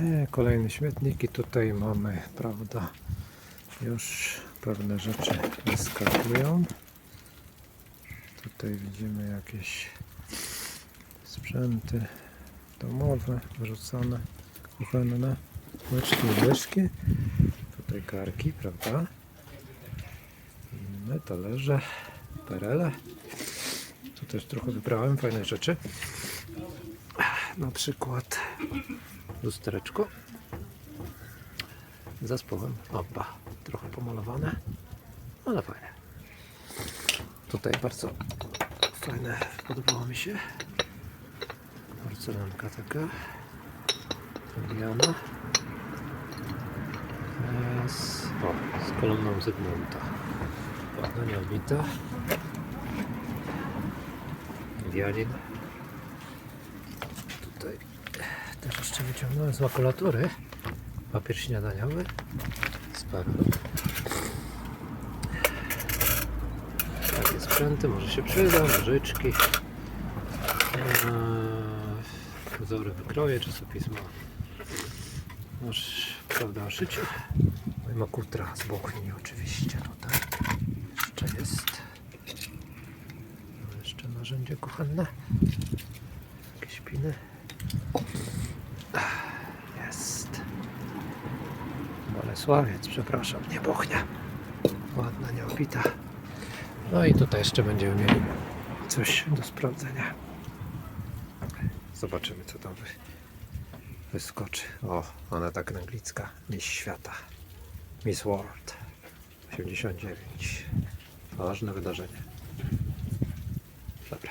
E, Kolejny śmietnik i tutaj mamy, prawda, już pewne rzeczy wyskakują. Tutaj widzimy jakieś sprzęty domowe, wyrzucone, kuchenne, łyżki i łyżki. Tutaj karki, prawda? Inne talerze, perele. Tu też trochę wybrałem fajnych rzeczy. Na przykład lustereczko z zespołem. Opa, trochę pomalowane, ale fajne. Tutaj bardzo fajne, podobało mi się. Porcelanka taka. Diana. Z, o, z kolumną Zygmunta. Ładna, nieobita. Indianin. Tutaj też jeszcze wyciągnąłem z makulatury papier śniadaniowy z. Takie sprzęty, może się przyda, nożyczki, eee, wzory wykroje, czasopisma. Masz, prawda, o szyciu. No i z bochni oczywiście tutaj. Jeszcze jest. No, Jeszcze narzędzie kuchenne. Jakieś piny. Bolesławiec, przepraszam, nie Bochnia. Ładna, nieopita. No i tutaj jeszcze będziemy mieli coś do sprawdzenia. Zobaczymy, co tam wyskoczy. O, ona tak anglicka. Miss świata. Miss World. 89. Ważne wydarzenie. Dobra.